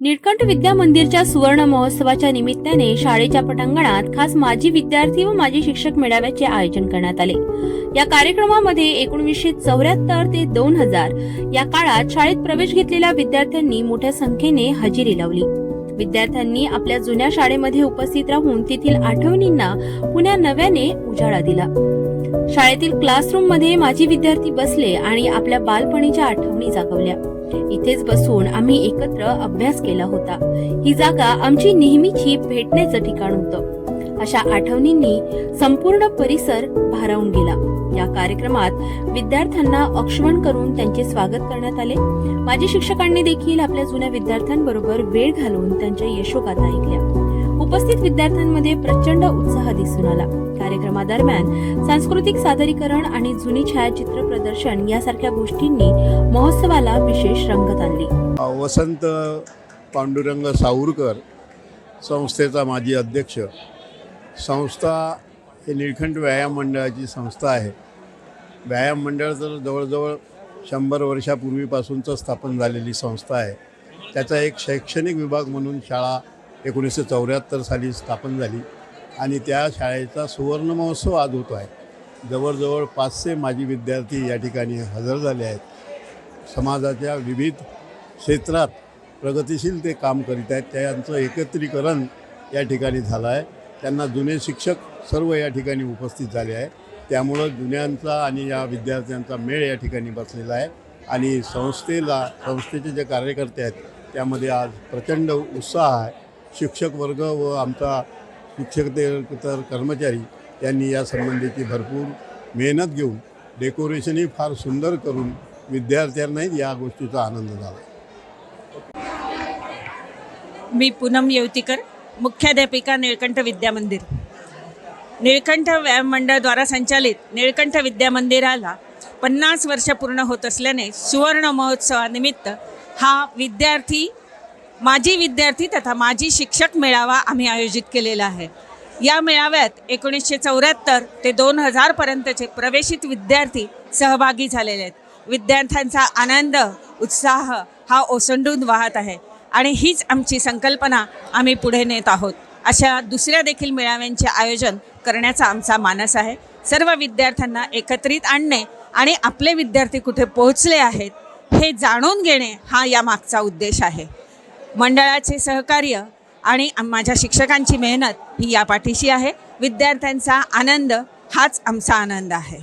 निळकंठ विद्या मंदिरच्या सुवर्ण महोत्सवाच्या निमित्ताने शाळेच्या पटांगणात खास माजी विद्यार्थी व माजी शिक्षक मेळाव्याचे आयोजन करण्यात आले. या कार्यक्रमामध्ये एकोणीसशे चौऱ्याहत्तर ते दोन हजार या काळात शाळेत प्रवेश घेतलेल्या विद्यार्थ्यांनी मोठ्या संख्येने हजेरी लावली. विद्यार्थ्यांनी आपल्या जुन्या शाळेमध्ये उपस्थित राहून तेथील आठवणींना पुन्हा नव्याने उजाळा दिला. शाळेतील क्लासरूममध्ये माझी विद्यार्थी बसले आणि आपल्या बालपणीच्या आठवणी जागवल्या. इथेच बसून आम्ही एकत्र अभ्यास केला होता. ही जागा आमची नेहमीची भेटण्याचं ठिकाण होतं. अशा आठवणींनी संपूर्ण परिसर भारावून गेला. या कार्यक्रमात विद्यार्थ्यांना औक्षवण करून त्यांचे स्वागत करण्यात आले. माजी शिक्षकांनी देखील आपल्या जुन्या विद्यार्थ्यांबरोबर वेळ घालून त्यांच्या यशोगाथा ऐकल्या. उपस्थित विद्यार्थ्यांमध्ये प्रचंड उत्साह दिसून आला. कार्यक्रमादरम्यान सांस्कृतिक सादरीकरण आणि जुनी छायाचित्र प्रदर्शन यासारख्या गोष्टींनी महोत्सवाला विशेष रंगत आणली. वसंत पांडुरंग सावरकर संस्थेचा माजी अध्यक्ष. संस्था हे निळखंड व्यायाम मंडळाची संस्था आहे. व्यायाम मंडळ तर जवळजवळ शंभर वर्षापूर्वीपासूनचं स्थापन झालेली संस्था आहे. त्याचा एक शैक्षणिक विभाग म्हणून शाळा एकोणीसशे चौऱ्याहत्तर साली स्थापन झाली आणि त्या शाळेचा सुवर्ण महोत्सव आज होतो आहे. जवळजवळ पाचशे माजी विद्यार्थी या ठिकाणी हजर झाले आहेत. समाजाच्या विविध क्षेत्रात प्रगतिशील ते काम करीत आहेत. त्यांचं एकत्रीकरण या ठिकाणी झालं आहे. त्यांना जुने शिक्षक सर्व या ठिकाणी उपस्थित झाले आहे त्यामुळं जुन्यांचा आणि या विद्यार्थ्यांचा मेळ या ठिकाणी बसलेला आहे. आणि संस्थेला संस्थेचे जे कार्यकर्ते आहेत त्यामध्ये आज प्रचंड उत्साह आहे. शिक्षक वर्ग व आमचा शिक्षकेतर कर्मचारी यांनी या संबंधीची भरपूर मेहनत घेऊन डेकोरेशनही फार सुंदर करून विद्यार्थ्यांनाही या गोष्टीचा आनंद झाला. मी पूनम येवतीकर मुख्याध्यापिका निळकंठ विद्यामंदिर निळकंठ व्यायाम मंडळद्वारा संचालित निळकंठ विद्यामंदिराला पन्नास वर्ष पूर्ण होत असल्याने सुवर्ण महोत्सवानिमित्त हा विद्यार्थी माजी विद्यार्थी तथा माजी शिक्षक मेळावा आम्ही आयोजित केलेला आहे. या मेळाव्यात एकोणीसशे चौऱ्याहत्तर ते दोन हजारपर्यंतचे प्रवेशित विद्यार्थी सहभागी झालेले आहेत. विद्यार्थ्यांचा आनंद उत्साह हा ओसंडून वाहत आहे आणि हीच आमची संकल्पना आम्ही पुढे नेत आहोत. अशा दुसऱ्या देखील मेळाव्यांचे आयोजन करण्याचा आमचा मानस आहे. सर्व विद्यार्थ्यांना एकत्रित आणणे आणि आपले विद्यार्थी कुठे पोहोचले आहेत हे जाणून घेणे हा यामागचा उद्देश आहे. मंडळाचे सहकार्य आणि माझ्या शिक्षकांची मेहनत ही या पाठीशी आहे. विद्यार्थ्यांचा आनंद हाच आमचा आनंद आहे.